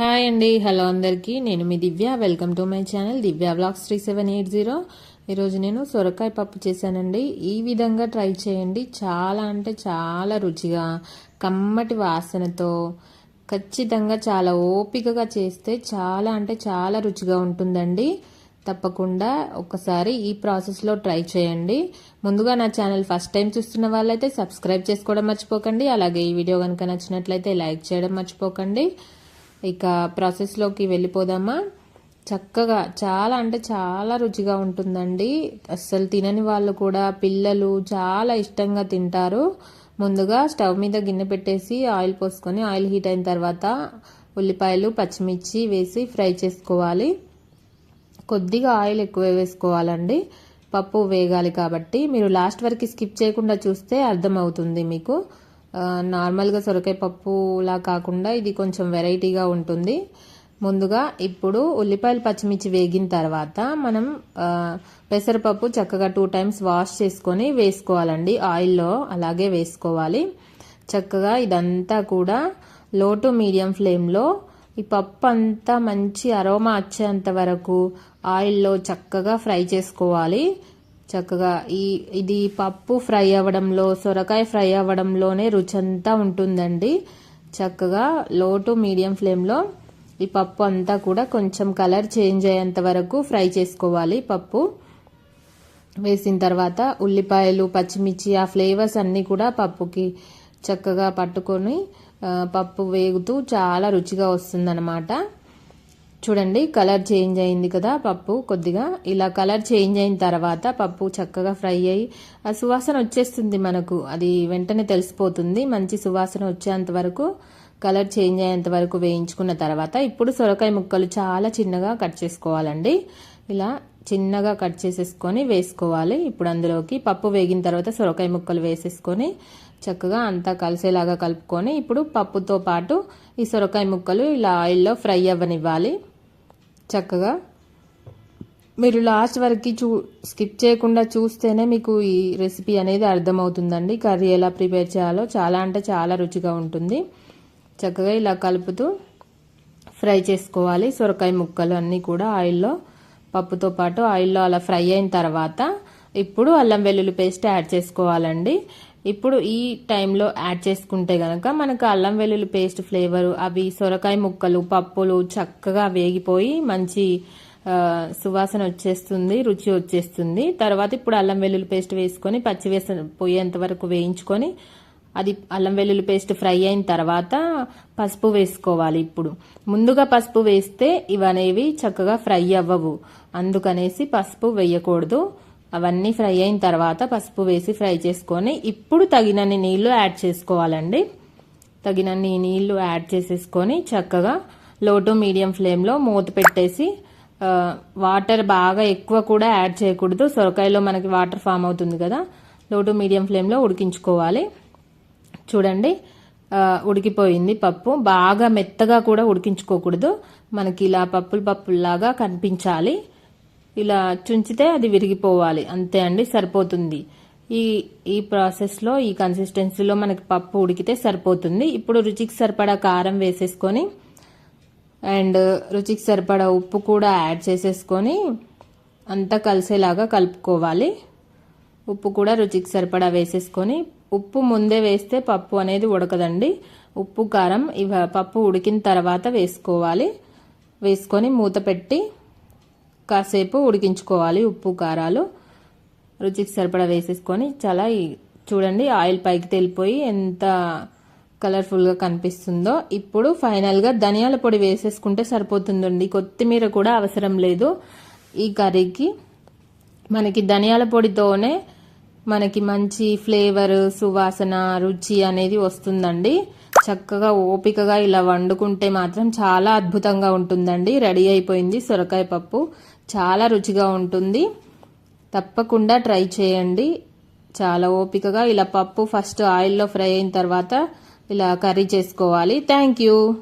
Hi అండి hello అందరికీ. నేను మీ Divya. Welcome to my channel Divya blogs three seven eight zero ఈరోజు నేను సొరకాయ పప్పు చేశానండి. ఈ విధంగా ట్రై చేయండి. చాలా అంటే చాలా రుచిగా కమ్మటి వాసనతో ఖచ్చితంగా చాలా ఓపికగా చేస్తే చాలా అంటే చాలా రుచిగా ఉంటుందండి. తప్పకుండా ఒకసారి ఈ ప్రాసెస్లో ట్రై చేయండి. ముందుగా నా ఛానల్ ఫస్ట్ టైం చూస్తున్న వాళ్ళైతే సబ్స్క్రైబ్ చేసుకోవడం మర్చిపోకండి. అలాగే ఈ వీడియో కనుక నచ్చినట్లయితే లైక్ చేయడం మర్చిపోకండి. ఇక ప్రాసెస్లోకి వెళ్ళిపోదామా? చక్కగా చాలా అంటే చాలా రుచిగా ఉంటుందండి. అస్సలు తినని వాళ్ళు కూడా పిల్లలు చాలా ఇష్టంగా తింటారు. ముందుగా స్టవ్ మీద గిన్నె పెట్టేసి ఆయిల్ పోసుకొని ఆయిల్ హీట్ అయిన తర్వాత ఉల్లిపాయలు పచ్చిమిర్చి వేసి ఫ్రై చేసుకోవాలి. కొద్దిగా ఆయిల్ ఎక్కువ వేసుకోవాలండి. పప్పు వేగాలి కాబట్టి. మీరు లాస్ట్ వరకు స్కిప్ చేయకుండా చూస్తే అర్థమవుతుంది మీకు. నార్మల్గా సొరకాయ పప్పులా కాకుండా ఇది కొంచెం వెరైటీగా ఉంటుంది. ముందుగా ఇప్పుడు ఉల్లిపాయలు పచ్చిమిర్చి వేగిన తర్వాత మనం పెసరపప్పు చక్కగా టూ టైమ్స్ వాష్ చేసుకొని వేసుకోవాలండి. ఆయిల్లో అలాగే వేసుకోవాలి. చక్కగా ఇదంతా కూడా లో టు మీడియం ఫ్లేమ్లో ఈ పప్పు అంతా మంచి అరోమా వచ్చేంత వరకు ఆయిల్లో చక్కగా ఫ్రై చేసుకోవాలి. చక్కగా ఈ ఇది పప్పు ఫ్రై అవ్వడంలో సొరకాయ ఫ్రై అవ్వడంలోనే రుచి అంతా ఉంటుందండి. చక్కగా లో టు మీడియం ఫ్లేమ్లో ఈ పప్పు అంతా కూడా కొంచెం కలర్ చేంజ్ అయ్యేంత వరకు ఫ్రై చేసుకోవాలి పప్పు. వేసిన తర్వాత ఉల్లిపాయలు పచ్చిమిర్చి ఆ ఫ్లేవర్స్ అన్నీ కూడా పప్పుకి చక్కగా పట్టుకొని పప్పు వేగుతూ చాలా రుచిగా వస్తుందన్నమాట. చూడండి కలర్ చేంజ్ అయింది కదా పప్పు కొద్దిగా. ఇలా కలర్ చేంజ్ అయిన తర్వాత పప్పు చక్కగా ఫ్రై అయ్యి ఆ సువాసన వచ్చేస్తుంది మనకు. అది వెంటనే తెలిసిపోతుంది. మంచి సువాసన వచ్చేంత వరకు కలర్ చేంజ్ అయ్యేంత వరకు వేయించుకున్న తర్వాత ఇప్పుడు సొరకాయ ముక్కలు చాలా చిన్నగా కట్ చేసుకోవాలండి. ఇలా చిన్నగా కట్ చేసేసుకొని వేసుకోవాలి. ఇప్పుడు అందులోకి పప్పు వేగిన తర్వాత సొరకాయ ముక్కలు వేసేసుకొని చక్కగా అంతా కలిసేలాగా కలుపుకొని ఇప్పుడు పప్పుతో పాటు ఈ సొరకాయ ముక్కలు ఇలా ఆయిల్లో ఫ్రై అవ్వనివ్వాలి. చక్కగా. మీరు లాస్ట్ వరకు చూ స్కిప్ చేయకుండా చూస్తేనే మీకు ఈ రెసిపీ అనేది అర్థమవుతుందండి. కర్రీ ఎలా ప్రిపేర్ చేయాలో చాలా అంటే చాలా రుచిగా ఉంటుంది. చక్కగా ఇలా కలుపుతూ ఫ్రై చేసుకోవాలి. సొరకాయ ముక్కలు అన్నీ కూడా ఆయిల్లో పప్పుతో పాటు ఆయిల్లో అలా ఫ్రై అయిన తర్వాత ఇప్పుడు అల్లం వెల్లుల్లి పేస్ట్ యాడ్ చేసుకోవాలండి. ఇప్పుడు ఈ టైంలో యాడ్ చేసుకుంటే గనక మనకు అల్లం వెల్లుల్లి పేస్ట్ ఫ్లేవర్ అవి సొరకాయ ముక్కలు పప్పులు చక్కగా వేగిపోయి మంచి సువాసన వచ్చేస్తుంది రుచి వచ్చేస్తుంది. తర్వాత ఇప్పుడు అల్లం వెల్లుల్లి పేస్ట్ వేసుకొని పచ్చి వేస పోయేంత వరకు వేయించుకొని అది అల్లం వెల్లుల్లి పేస్ట్ ఫ్రై అయిన తర్వాత పసుపు వేసుకోవాలి ఇప్పుడు. ముందుగా పసుపు వేస్తే ఇవనేవి చక్కగా ఫ్రై అవ్వవు. అందుకనేసి పసుపు వేయకూడదు. అవన్నీ ఫ్రై అయిన తర్వాత పసుపు వేసి ఫ్రై చేసుకొని ఇప్పుడు తగినన్ని నీళ్ళు యాడ్ చేసుకోవాలండి. తగినన్ని నీళ్ళు యాడ్ చేసేసుకొని చక్కగా లో టు మీడియం ఫ్లేమ్లో మూత పెట్టేసి వాటర్ బాగా ఎక్కువ కూడా యాడ్ చేయకూడదు. సొరకాయలో మనకి వాటర్ ఫామ్ అవుతుంది కదా. లో టు మీడియం ఫ్లేమ్లో ఉడికించుకోవాలి. చూడండి ఉడికిపోయింది పప్పు. బాగా మెత్తగా కూడా ఉడికించుకోకూడదు. మనకి ఇలా పప్పులు పప్పుల్లాగా కనిపించాలి. ఇలా చుంచితే అది విరిగిపోవాలి. అంతే అండి సరిపోతుంది. ఈ ఈ ప్రాసెస్లో ఈ కన్సిస్టెన్సీలో మనకి పప్పు ఉడికితే సరిపోతుంది. ఇప్పుడు రుచికి సరిపడా కారం వేసేసుకొని అండ్ రుచికి సరిపడా ఉప్పు కూడా యాడ్ చేసేసుకొని అంతా కలిసేలాగా కలుపుకోవాలి. ఉప్పు కూడా రుచికి సరిపడా వేసేసుకొని ఉప్పు ముందే వేస్తే పప్పు అనేది ఉడకదండి. ఉప్పు కారం ఇవ పప్పు ఉడికిన తర్వాత వేసుకోవాలి. వేసుకొని మూత పెట్టి కాసేపు ఉడికించుకోవాలి ఉప్పు కారాలు. రుచికి సరిపడా వేసేసుకొని చాలా చూడండి ఆయిల్ పైకి తెలిపోయి ఎంత కలర్ఫుల్గా కనిపిస్తుందో. ఇప్పుడు ఫైనల్గా ధనియాల పొడి వేసేసుకుంటే సరిపోతుందండి. కొత్తిమీర కూడా అవసరం లేదు ఈ కర్రీకి. మనకి ధనియాల పొడితోనే మనకి మంచి ఫ్లేవర్ సువాసన రుచి అనేది వస్తుందండి. చక్కగా ఓపికగా ఇలా వండుకుంటే మాత్రం చాలా అద్భుతంగా ఉంటుందండి. రెడీ అయిపోయింది సొరకాయ పప్పు. చాలా రుచిగా ఉంటుంది. తప్పకుండా ట్రై చేయండి. చాలా ఓపికగా ఇలా పప్పు ఫస్ట్ ఆయిల్లో ఫ్రై అయిన తర్వాత ఇలా కర్రీ చేసుకోవాలి. Thank you.